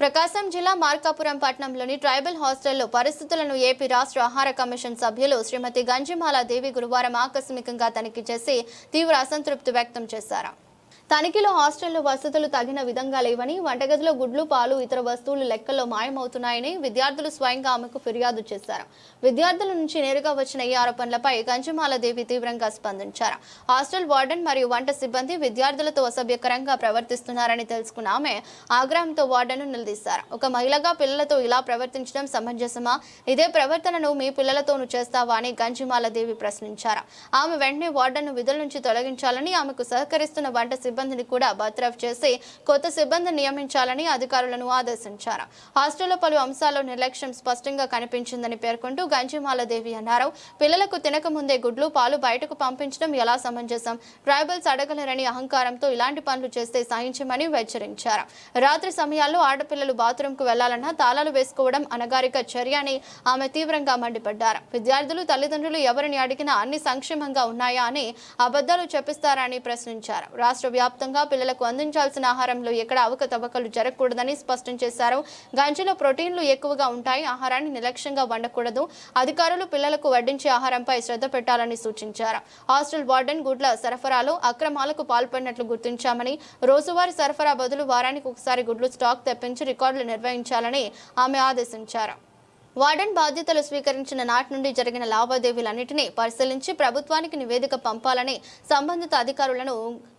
ప్రకాశం జిల్లా మార్కాపురం పట్టణంలోని ట్రైబల్ హాస్టల్లో పరిస్థితులను ఏపీ రాష్ట్ర ఆహార కమిషన్ సభ్యులు శ్రీమతి గంజిమాల దేవి గురువారం ఆకస్మికంగా తనిఖీ చేసి తీవ్ర అసంతృప్తి వ్యక్తం చేశారు. తనిఖీలో హాస్టల్లో వసతులు తగిన విధంగా లేవని వంటగదిలో గుడ్లు పాలు ఇతర వస్తువులు లెక్కల్లో మాయమవుతున్నాయని విద్యార్థులు స్వయంగా ఆమెకు ఫిర్యాదు చేశారు. విద్యార్థుల నుంచి నేరుగా వచ్చిన ఈ ఆరోపణలపై గంజమాల దేవి తీవ్రంగా స్పందించారు. హాస్టల్ వార్డెన్ మరియు వంట సిబ్బంది విద్యార్థులతో అసభ్యకరంగా ప్రవర్తిస్తున్నారని తెలుసుకున్న ఆమె ఆగ్రహంతో వార్డెన్ నిలదీశారు. ఒక మహిళగా పిల్లలతో ఇలా ప్రవర్తించడం సమంజసమా? ఇదే ప్రవర్తనను మీ పిల్లలతోనూ చేస్తావా అని గంజిమాల దేవి ప్రశ్నించారు. ఆమె వెంటనే వార్డెన్ను విధుల నుంచి తొలగించాలని ఆమెకు సహకరిస్తున్న వంట సిబ్బందిని కూడా బర్తరఫ్ చేసి కొత్త సిబ్బంది నియమించాలని అధికారులను ఆదేశించారు. హాస్టల్లో పలు అంశాల్లో నిర్లక్ష్యం స్పష్టంగా కనిపించిందని పేర్కొంటూ గంజిమాల దేవి అన్నారు. పిల్లలకు తినక ముందే గుడ్లు పాలు బయటకు పంపించడం ఎలా సమంజసం? ట్రైబల్స్ అడగలరని అహంకారంతో ఇలాంటి పనులు చేస్తే సహించమని హెచ్చరించారు. రాత్రి సమయాల్లో ఆడపిల్లలు బాత్రూంకు వెళ్ళాలన్నా తాళాలు వేసుకోవడం అనగారిక చర్య అని ఆమె తీవ్రంగా మండిపడ్డారు. విద్యార్థులు తల్లిదండ్రులు ఎవరిని అడిగినా అన్ని సంక్షేమంగా ఉన్నాయా అని అబద్ధాలు చెప్పిస్తారని ప్రశ్నించారు. రాష్ట్ర వ్యాప్తంగా పిల్లలకు అందించాల్సిన ఆహారంలో ఎక్కడ అవకతవకలు జరగకూడదని స్పష్టం చేశారు. గంజిలో ప్రోటీన్లు ఎక్కువగా ఉంటాయి. ఆహారాన్ని నిర్లక్ష్యంగా వండకూడదు. అధికారులు పిల్లలకు వడ్డించే ఆహారంపై శ్రద్ధ పెట్టాలని సూచించారు. హాస్టల్ వార్డెన్ గుడ్ల సరఫరాలో అక్రమాలకు పాల్పడినట్లు గుర్తించామని రోజువారీ సరఫరా బదులు వారానికి ఒకసారి గుడ్లు స్టాక్ తెప్పించి రికార్డులు నిర్వహించాలని ఆమె ఆదేశించారు. వార్డెన్ బాధ్యతలు స్వీకరించిన నాటి నుండి జరిగిన లావాదేవీలన్నింటినీ పరిశీలించి ప్రభుత్వానికి నివేదిక పంపాలని సంబంధిత అధికారులను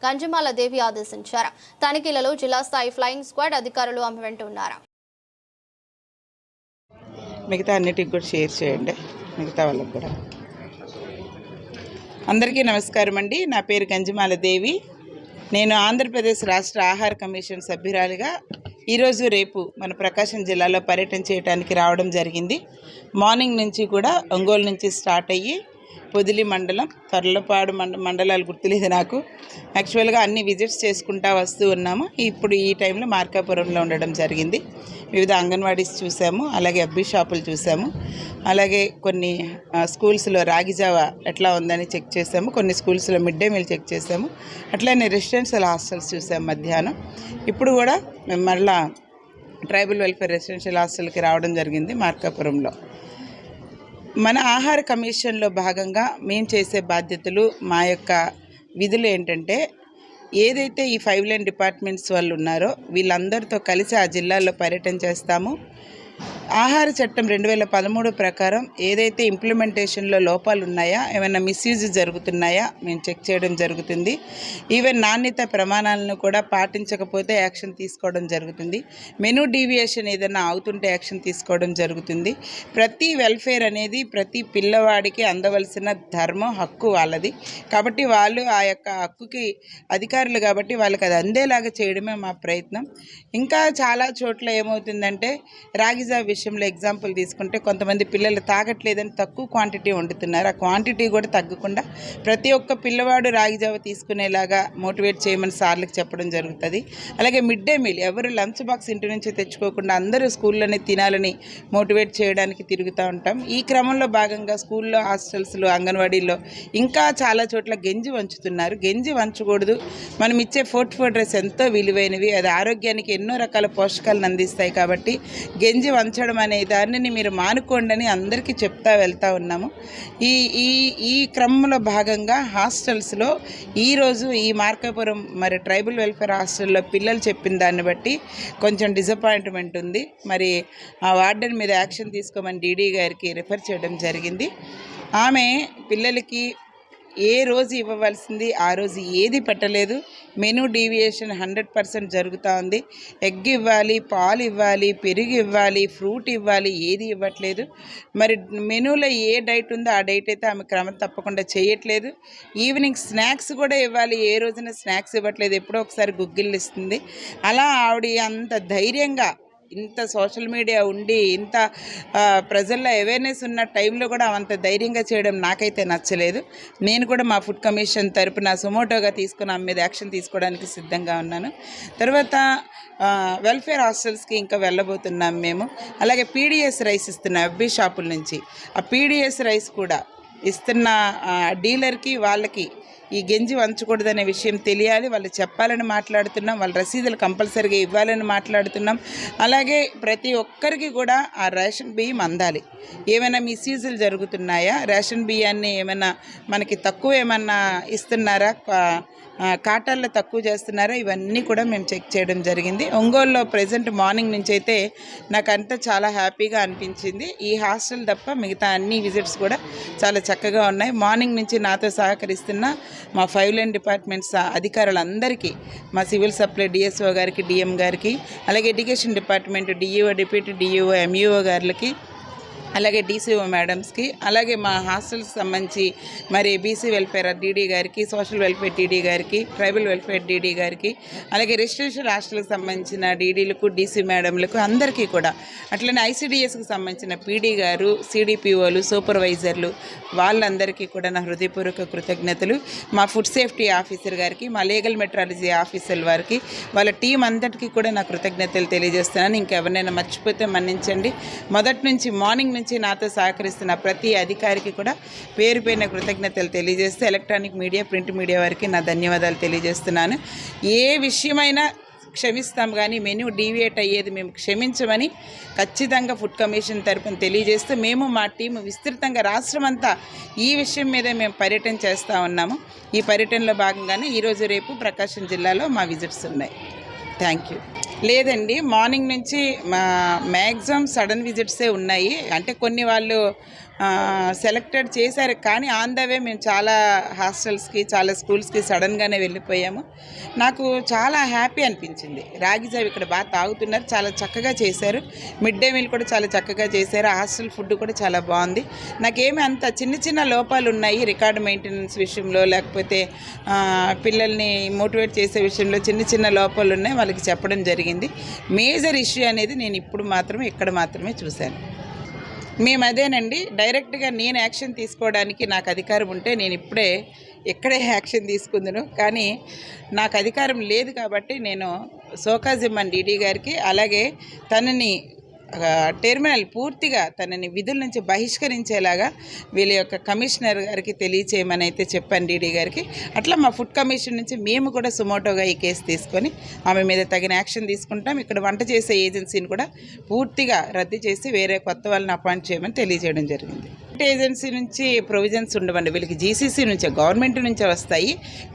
గంజమాల దేవి ఆదేశించారు. తనిఖీలలో జిల్లా స్థాయి ఫ్లయింగ్ స్క్వాడ్ అధికారులు ఆమె వెంట ఉన్నారు. మిగతా అన్నిటికి కూడా షేర్ చేయండి. మిగతా వాళ్ళకి కూడా. అందరికీ నమస్కారం అండి. నా పేరు గంజిమాల దేవి. నేను ఆంధ్రప్రదేశ్ రాష్ట్ర ఆహార కమిషన్ సభ్యురాలిగా ఈరోజు రేపు మన ప్రకాశం జిల్లాలో పర్యటన చేయడానికి రావడం జరిగింది. మార్నింగ్ నుంచి కూడా ఒంగోలు నుంచి స్టార్ట్ అయ్యి పొదిలి మండలం త్వరలపాడు మండ మండలాలు గుర్తులేదు నాకు. యాక్చువల్గా అన్ని విజిట్స్ చేసుకుంటా వస్తూ ఉన్నాము. ఇప్పుడు ఈ టైంలో మార్కాపురంలో ఉండడం జరిగింది. వివిధ అంగన్వాడీస్ చూసాము. అలాగే అబ్బి షాపులు చూసాము. అలాగే కొన్ని స్కూల్స్లో రాగిజావ ఎట్లా ఉందని చెక్ చేసాము. కొన్ని స్కూల్స్లో మిడ్ డే మీల్ చెక్ చేసాము. అట్లనే రెసిడెన్షియల్ హాస్టల్స్ చూసాము మధ్యాహ్నం. ఇప్పుడు కూడా మేము మరలా ట్రైబల్ వెల్ఫేర్ రెసిడెన్షియల్ హాస్టల్కి రావడం జరిగింది మార్కాపురంలో. మన ఆహార కమిషన్లో భాగంగా మేము చేసే బాధ్యతలు మా యొక్క విధులు ఏంటంటే ఏదైతే ఈ ఫైవ్ లైన్ డిపార్ట్మెంట్స్ వాళ్ళు ఉన్నారో వీళ్ళందరితో కలిసి ఆ జిల్లాలో పర్యటన చేస్తాము. ఆహార చట్టం రెండు వేల పదమూడు ప్రకారం ఏదైతే ఇంప్లిమెంటేషన్లో లోపాలు ఉన్నాయా ఏమైనా మిస్యూజ్ జరుగుతున్నాయా మేము చెక్ చేయడం జరుగుతుంది. ఈవెన్ నాణ్యత ప్రమాణాలను కూడా పాటించకపోతే యాక్షన్ తీసుకోవడం జరుగుతుంది. మెనూ డీవియేషన్ ఏదైనా అవుతుంటే యాక్షన్ తీసుకోవడం జరుగుతుంది. ప్రతి వెల్ఫేర్ అనేది ప్రతి పిల్లవాడికి అందవలసిన ధర్మం హక్కు వాళ్ళది. కాబట్టి వాళ్ళు ఆ యొక్క హక్కుకి అధికారులు కాబట్టి వాళ్ళకి అది అందేలాగా చేయడమే మా ప్రయత్నం. ఇంకా చాలా చోట్ల ఏమవుతుందంటే రాగిజా విషయంలో ఎగ్జాంపుల్ తీసుకుంటే కొంతమంది పిల్లలు తాగట్లేదని తక్కువ క్వాంటిటీ వండుతున్నారు. ఆ క్వాంటిటీ కూడా తగ్గకుండా ప్రతి ఒక్క పిల్లవాడు రాగిజావ తీసుకునేలాగా మోటివేట్ చేయమని సార్లకు చెప్పడం జరుగుతుంది. అలాగే మిడ్ డే మీల్ ఎవరు లంచ్ బాక్స్ ఇంటి నుంచి తెచ్చుకోకుండా అందరూ స్కూల్లోనే తినాలని మోటివేట్ చేయడానికి తిరుగుతూ ఉంటాం. ఈ క్రమంలో భాగంగా స్కూల్లో హాస్టల్స్లో అంగన్వాడీల్లో ఇంకా చాలా చోట్ల గెంజి వంచుతున్నారు. గెంజి వంచకూడదు. మనం ఇచ్చే ఫుడ్ డ్రెస్ ఎంతో విలువైనవి. అది ఆరోగ్యానికి ఎన్నో రకాల పోషకాలను అందిస్తాయి కాబట్టి గెంజి వంచడం అనే దానిని మీరు మానుకోండి అని అందరికీ చెప్తా వెళ్తా ఉన్నాము. ఈ ఈ ఈ క్రమంలో భాగంగా హాస్టల్స్లో ఈరోజు ఈ మార్కాపురం మరి ట్రైబల్ వెల్ఫేర్ హాస్టల్లో పిల్లలు చెప్పిన దాన్ని బట్టి కొంచెం డిసప్పాయింట్మెంట్ ఉంది. మరి ఆ వార్డెన్ మీద యాక్షన్ తీసుకోమని డీడీ గారికి రిఫర్ చేయడం జరిగింది. ఆమె పిల్లలకి ఏ రోజు ఇవ్వవలసింది ఆ రోజు ఏది పెట్టలేదు. మెనూ డీవియేషన్ హండ్రెడ్ పర్సెంట్ జరుగుతూ ఉంది. ఎగ్ ఇవ్వాలి పాలు ఇవ్వాలి పెరుగు ఇవ్వాలి ఫ్రూట్ ఇవ్వాలి ఏది ఇవ్వట్లేదు. మరి మెనూలో ఏ డైట్ ఉందో ఆ డైట్ అయితే ఆమె క్రమం తప్పకుండా చేయట్లేదు. ఈవినింగ్ స్నాక్స్ కూడా ఇవ్వాలి ఏ రోజున స్నాక్స్ ఇవ్వట్లేదు. ఎప్పుడో ఒకసారి గుగ్గిళ్ళు ఇస్తుంది. అలా ఆవిడ అంత ధైర్యంగా ఇంత సోషల్ మీడియా ఉండి ఇంత ప్రజల్లో అవేర్నెస్ ఉన్న టైంలో కూడా అంత ధైర్యంగా చేయడం నాకైతే నచ్చలేదు. నేను కూడా మా ఫుడ్ కమిషన్ తరపున సుమోటోగా తీసుకుని ఆమె మీద యాక్షన్ తీసుకోవడానికి సిద్ధంగా ఉన్నాను. తర్వాత వెల్ఫేర్ హాస్టల్స్కి ఇంకా వెళ్ళబోతున్నాం మేము. అలాగే పీడిఎస్ రైస్ ఇస్తున్నాం ఎఫ్బి షాపుల నుంచి. ఆ పీడిఎస్ రైస్ కూడా ఇస్తున్న డీలర్కి వాళ్ళకి ఈ గెంజి వంచకూడదనే విషయం తెలియాలి. వాళ్ళు చెప్పాలని మాట్లాడుతున్నాం. వాళ్ళ రసీదులు కంపల్సరీగా ఇవ్వాలని మాట్లాడుతున్నాం. అలాగే ప్రతి ఒక్కరికి కూడా ఆ రేషన్ బియ్యం అందాలి. ఏమైనా మిస్యూజులు జరుగుతున్నాయా? రేషన్ బియ్యాన్ని ఏమైనా మనకి తక్కువ ఏమన్నా ఇస్తున్నారా? కా- కాటాల్లో తక్కువ చేస్తున్నారా? ఇవన్నీ కూడా మేము చెక్ చేయడం జరిగింది. ఒంగోలులో ప్రజెంట్ మార్నింగ్ నుంచి అయితే నాకంతా చాలా హ్యాపీగా అనిపించింది. ఈ హాస్టల్ తప్ప మిగతా అన్ని విజిట్స్ కూడా చాలా చక్కగా ఉన్నాయి. మార్నింగ్ నుంచి నాతో సహకరిస్తున్న మా ఫైవ్ లైన్ డిపార్ట్మెంట్స్ అధికారులందరికీ మా సివిల్ సప్లై డిఎస్ఓ గారికి డిఎం గారికి అలాగే education department DEO deputy DEO MEO గారికి అలాగే డీసీఓ మేడమ్స్కి అలాగే మా హాస్టల్కి సంబంధించి మరి బీసీ వెల్ఫేర్ డీడీ గారికి సోషల్ వెల్ఫేర్ డీడీ గారికి ట్రైబల్ వెల్ఫేర్ డీడీ గారికి అలాగే రెసిడెన్షియల్ హాస్టల్కి సంబంధించిన డీడీలకు డీసీ మేడంలకు అందరికీ కూడా అట్లనే ఐసీడీఎస్కి సంబంధించిన పీడీ గారు సిడిపిఓలు సూపర్వైజర్లు వాళ్ళందరికీ కూడా నా హృదయపూర్వక కృతజ్ఞతలు. మా ఫుడ్ సేఫ్టీ ఆఫీసర్ గారికి మా లీగల్ మెట్రాలజీ ఆఫీసర్ వారికి వాళ్ళ టీం అందరికీ కూడా నా కృతజ్ఞతలు తెలియజేస్తున్నాను. ఇంకెవరినైనా మర్చిపోతే మన్నించండి. మొదటి నుంచి మార్నింగ్ నుంచి నాతో సహకరిస్తున్న ప్రతి అధికారికి కూడా పేరు పేరున కృతజ్ఞతలు తెలియజేస్తూ ఎలక్ట్రానిక్ మీడియా ప్రింట్ మీడియా వారికి నా ధన్యవాదాలు తెలియజేస్తున్నాను. ఏ విషయమైనా క్షమిస్తాం కానీ మెనూ డీవియేట్ అయ్యేది మేము క్షమించమని ఖచ్చితంగా ఫుడ్ కమిషన్ తరపున తెలియజేస్తూ మేము మా టీం విస్తృతంగా రాష్ట్రం అంతా ఈ విషయం మీద మేము పర్యటన చేస్తూ ఉన్నాము. ఈ పర్యటనలో భాగంగానే ఈరోజు రేపు ప్రకాశం జిల్లాలో మా విజిట్స్ ఉన్నాయి. థ్యాంక్ యూ లేదండి మార్నింగ్ నుంచి మా మ్యాక్సిమం సడన్ విజిట్సే ఉన్నాయి. అంటే కొన్ని వాళ్ళు సెలెక్టెడ్ చేశారు. కానీ ఆన్ ద వే మేము చాలా హాస్టల్స్కి చాలా స్కూల్స్కి సడన్గానే వెళ్ళిపోయాము. నాకు చాలా హ్యాపీ అనిపించింది. రాగిజావి ఇక్కడ బాగా తాగుతున్నారు. చాలా చక్కగా చేశారు. మిడ్ డే మీల్ కూడా చాలా చక్కగా చేశారు. హాస్టల్ ఫుడ్ కూడా చాలా బాగుంది. నాకేమి అంత చిన్న చిన్న లోపాలు ఉన్నాయి. రికార్డ్ మెయింటెనెన్స్ విషయంలో లేకపోతే పిల్లల్ని మోటివేట్ చేసే విషయంలో చిన్న చిన్న లోపాలు ఉన్నాయి. వాళ్ళకి చెప్పడం జరిగింది. మేజర్ ఇష్యూ అనేది నేను ఇప్పుడు మాత్రమే ఇక్కడ మాత్రమే చూశాను. మేము అదేనండి డైరెక్ట్గా నేను యాక్షన్ తీసుకోవడానికి నాకు అధికారం ఉంటే నేను ఇప్పుడే ఇక్కడే యాక్షన్ తీసుకుందును. కానీ నాకు అధికారం లేదు కాబట్టి నేను సోకాజిమ్మన్ డీడీ గారికి అలాగే తనని టెర్మినల్ పూర్తిగా తనని విధుల నుంచి బహిష్కరించేలాగా వీళ్ళ యొక్క కమిషనర్ గారికి తెలియచేయమని అయితే చెప్పాను డీడీ గారికి. అట్లా మా ఫుడ్ కమిషన్ నుంచి మేము కూడా సుమోటోగా ఈ కేసు తీసుకొని ఆమె మీద తగిన యాక్షన్ తీసుకుంటాం. ఇక్కడ వంట చేసే ఏజెన్సీని కూడా పూర్తిగా రద్దు చేసి వేరే కొత్త వాళ్ళని అపాయింట్ చేయమని తెలియజేయడం జరిగింది. ఏజెన్సీ నుంచి ప్రొవిజన్స్ ఉండవండి. వీళ్ళకి జీసీసీ నుంచే గవర్నమెంట్ నుంచే వస్తాయి.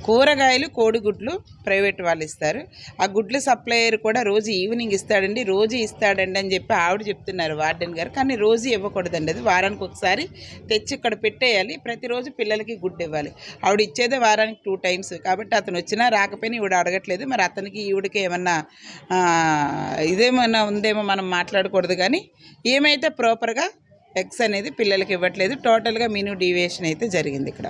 కూరగాయలు కోడిగుడ్లు ప్రైవేట్ వాళ్ళు ఇస్తారు. ఆ గుడ్లు సప్లయర్ కూడా రోజు ఈవినింగ్ ఇస్తాడండి రోజు ఇస్తాడండి అని చెప్పి ఆవిడ చెప్తున్నారు వార్డెన్ గారు. కానీ రోజు ఇవ్వకూడదండి. అది వారానికి ఒకసారి తెచ్చి ఇక్కడ పెట్టేయాలి. ప్రతిరోజు పిల్లలకి గుడ్డు ఇవ్వాలి. ఆవిడ ఇచ్చేదే వారానికి టూ టైమ్స్. కాబట్టి అతను వచ్చినా రాకపోయినా ఈవిడ అడగట్లేదు. మరి అతనికి ఈవిడకి ఏమన్నా ఇదేమన్నా ఉందేమో మనం మాట్లాడకూడదు కానీ ఏమైతే ప్రాపర్గా ఎగ్స్ అనేది పిల్లలకి ఇవ్వట్లేదు. టోటల్గా మెనూ డీవియేషన్ అయితే జరిగింది ఇక్కడ.